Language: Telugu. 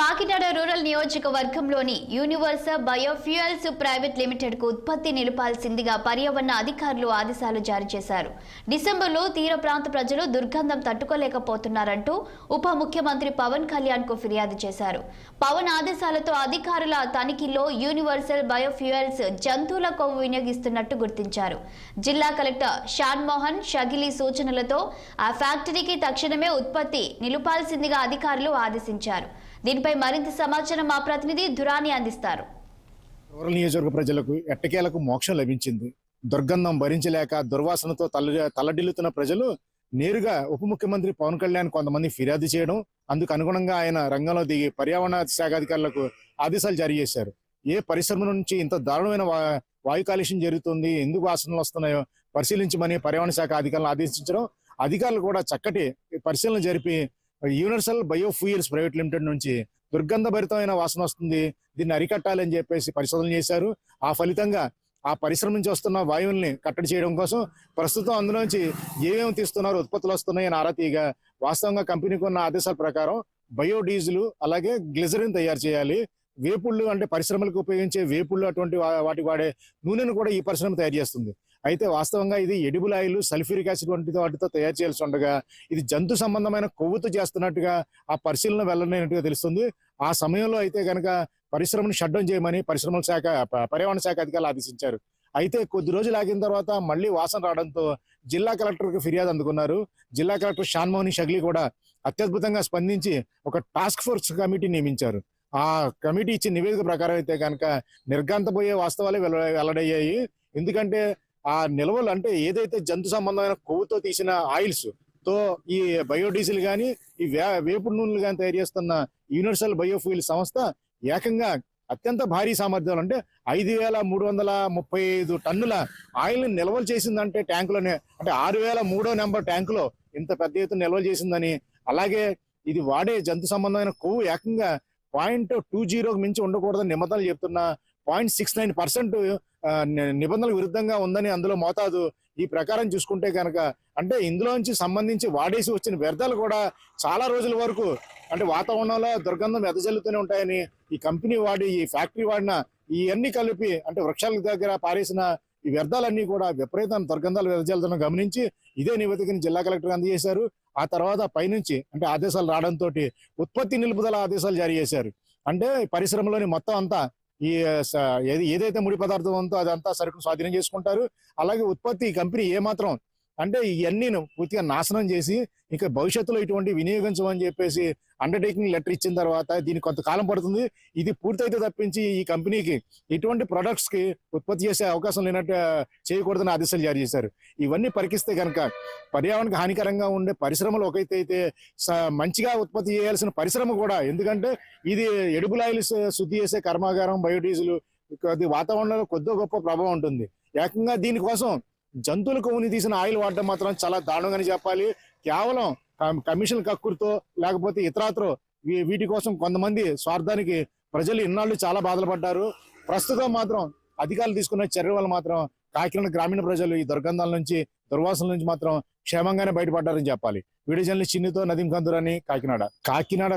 కాకినాడ రూరల్ నియోజకవర్గంలోని యూనివర్సల్ బయోఫ్యూయల్స్ ప్రైవేట్ లిమిటెడ్కు ఉత్పత్తి నిలపాల్సిందిగా పర్యావరణ అధికారులు ఆదేశాలు జారీ చేశారు. డిసెంబర్లో తీర ప్రాంత ప్రజలు దుర్గంధం తట్టుకోలేకపోతున్నారంటూ ఉప ముఖ్యమంత్రి పవన్ కళ్యాణ్కు ఫిర్యాదు చేశారు. పవన్ ఆదేశాలతో అధికారుల తనిఖీలో యూనివర్సల్ బయోఫ్యూయల్స్ జంతువుల కొవ్వు వినియోగిస్తున్నట్టు గుర్తించారు. జిల్లా కలెక్టర్ షాన్ మోహన్ షగిలి సూచనలతో ఆ ఫ్యాక్టరీకి తక్షణమే ఉత్పత్తి నిలుపాల్సిందిగా అధికారులు ఆదేశించారు. దీనిపై మరింత సమాచారం మా ప్రతినిధి దురాని అందిస్తారు. రూరల్ నియోజకవర్గ ప్రజలకు ఎట్టకేలకు మోక్షం లభించింది. దుర్గంధం భరించలేక దుర్వాసనతో తల తలడిల్లుతున్న ప్రజలు నేరుగా ఉప ముఖ్యమంత్రి పవన్ కళ్యాణ్ కొంతమంది ఫిర్యాదు చేయడం అందుకు అనుగుణంగా ఆయన రంగంలో దిగి పర్యావరణ శాఖ అధికారులకు ఆదేశాలు జారీ చేశారు. ఏ పరిశ్రమ నుంచి ఇంత దారుణమైన వాయు కాలుష్యం జరుగుతుంది ఎందుకు వాసనలు వస్తున్నాయో పరిశీలించమని పర్యావరణ శాఖ అధికారులను ఆదేశించడం అధికారులు కూడా చక్కటి పరిశీలన జరిపి యూనివర్సల్ బయోఫ్యూయల్స్ ప్రైవేట్ లిమిటెడ్ నుంచి దుర్గంధభరితమైన వాసన వస్తుంది. దీన్ని అరికట్టాలని చెప్పేసి పరిశోధన చేశారు. ఆ ఫలితంగా ఆ పరిశ్రమ నుంచి వస్తున్న వాయువుల్ని కట్టడి చేయడం కోసం ప్రస్తుతం అందులోంచి ఏమేమి తీస్తున్నారు ఉత్పత్తులు వస్తున్నాయని ఆరా తీయగా వాస్తవంగా కంపెనీకి ఉన్న ఆదేశాల ప్రకారం బయోడీజిల్ అలాగే గ్లిజరిన్ తయారు చేయాలి. వేపుళ్ళు అంటే పరిశ్రమలకు ఉపయోగించే వేపుళ్ళు అటువంటి వాటికి వాడే నూనెను కూడా ఈ పరిశ్రమ తయారు చేస్తుంది. అయితే వాస్తవంగా ఇది ఎడిబుల్ ఆయిల్ సల్ఫ్యూరిక్ యాసిడ్ వంటి వాటితో తయారు చేయాల్సి ఉండగా ఇది జంతు సంబంధమైన కొవ్వుతో చేస్తున్నట్టుగా ఆ పరిశీలన వెళ్ళనట్టుగా తెలుస్తుంది. ఆ సమయంలో అయితే కనుక పరిశ్రమను షట్ చేయమని పరిశ్రమల శాఖ పర్యావరణ శాఖ అధికారులు ఆదేశించారు. అయితే కొద్ది రోజులు ఆగిన తర్వాత మళ్ళీ వాసన రావడంతో జిల్లా కలెక్టర్కి ఫిర్యాదు అందుకున్నారు. జిల్లా కలెక్టర్ షాన్మోహని షగ్లీ కూడా అత్యద్భుతంగా స్పందించి ఒక టాస్క్ ఫోర్స్ కమిటీ నియమించారు. ఆ కమిటీ ఇచ్చిన నివేదిక ప్రకారం అయితే కనుక నిర్గాంతపోయే వాస్తవాలే వెల్ల వెల్లడయ్యాయి. ఎందుకంటే ఆ నిల్వలు అంటే ఏదైతే జంతు సంబంధమైన కొవ్వుతో తీసిన ఆయిల్స్తో ఈ బయోడీజిల్ కానీ ఈ వే- వేపుడు నూనెలు కానీ తయారు చేస్తున్న యూనివర్సల్ బయోఫ్యూల్ సంస్థ ఏకంగా అత్యంత భారీ సామర్థ్యాలు అంటే ఐదు వేల మూడు వందల ముప్పై ఐదు టన్నుల ఆయిల్ నిల్వలు చేసిందంటే ట్యాంకులోనే అంటే ఆరు వేల మూడో నెంబర్ ట్యాంకులో ఇంత పెద్ద ఎత్తున నిల్వలు చేసిందని. అలాగే ఇది వాడే జంతు సంబంధమైన కొవ్వు ఏకంగా పాయింట్ టూ జీరోకి మించి ఉండకూడదని నిబంధనలు చెప్తున్న పాయింట్ సిక్స్ నైన్ పర్సెంట్ నిబంధనలకు విరుద్ధంగా ఉందని అందులో మోతాదు ఈ ప్రకారం చూసుకుంటే కనుక అంటే ఇందులోంచి సంబంధించి వాడేసి వచ్చిన వ్యర్థాలు కూడా చాలా రోజుల వరకు అంటే వాతావరణంలో దుర్గంధం వెదజల్లుతూనే ఉంటాయని ఈ కంపెనీ వాడి ఈ ఫ్యాక్టరీ వాడిన ఇవన్నీ కలిపి అంటే వృక్షాల దగ్గర పారేసిన ఈ వ్యర్థాలన్నీ కూడా విపరీతం దుర్గంధాలు వెదజల్లుతున్న గమనించి ఇదే నివేదికని జిల్లా కలెక్టర్ అందజేశారు. ఆ తర్వాత పైనుంచి అంటే ఆదేశాలు రావడంతో ఉత్పత్తి నిలుపుదల ఆదేశాలు జారీ చేశారు. అంటే పరిశ్రమలోని మొత్తం అంతా ఈ ఏది ఏదైతే ముడి పదార్థం ఉందో అదంతా సరుకును స్వాధీనం చేసుకుంటారు. అలాగే ఉత్పత్తి కంపెనీ ఏమాత్రం అంటే ఇవన్నీ పూర్తిగా నాశనం చేసి ఇంకా భవిష్యత్తులో ఇటువంటి వినియోగించమని చెప్పేసి అండర్టేకింగ్ లెటర్ ఇచ్చిన తర్వాత దీనికి కొంతకాలం పడుతుంది. ఇది పూర్తయితే తప్పించి ఈ కంపెనీకి ఇటువంటి ప్రొడక్ట్స్కి ఉత్పత్తి చేసే అవకాశం లేనట్టు ఆ, చేయకూడదని ఆదేశాలు జారీ చేశారు. ఇవన్నీ పరికిస్తే కనుక పర్యావరణకు హానికరంగా ఉండే పరిశ్రమలు ఒకైతే అయితే మంచిగా ఉత్పత్తి చేయాల్సిన పరిశ్రమ కూడా. ఎందుకంటే ఇది ఎడుపుల శుద్ధి చేసే కర్మాగారం బయోడీజిల్ వాతావరణంలో కొద్దిగా గొప్ప ప్రభావం ఉంటుంది. ఏకంగా దీనికోసం జంతువుల కొవ్వుని తీసిన ఆయిల్ వాడడం మాత్రం చాలా దారుణంగానే చెప్పాలి. కేవలం కమిషన్ కక్కుర్తో లేకపోతే ఇతరాత్రో వీ- వీటి కోసం కొంతమంది స్వార్థానికి ప్రజలు ఇన్నాళ్ళు చాలా బాధలు పడ్డారు. ప్రస్తుతం మాత్రం అధికారులు తీసుకున్న చర్యల వల్ల మాత్రం కాకినాడ గ్రామీణ ప్రజలు ఈ దుర్గంధాల నుంచి దుర్వాసనల నుంచి మాత్రం క్షేమంగానే బయటపడ్డారని చెప్పాలి. వీడియో జర్నలిస్ట్ చిన్నితో నదీం కందురని కాకినాడ. కాకినాడ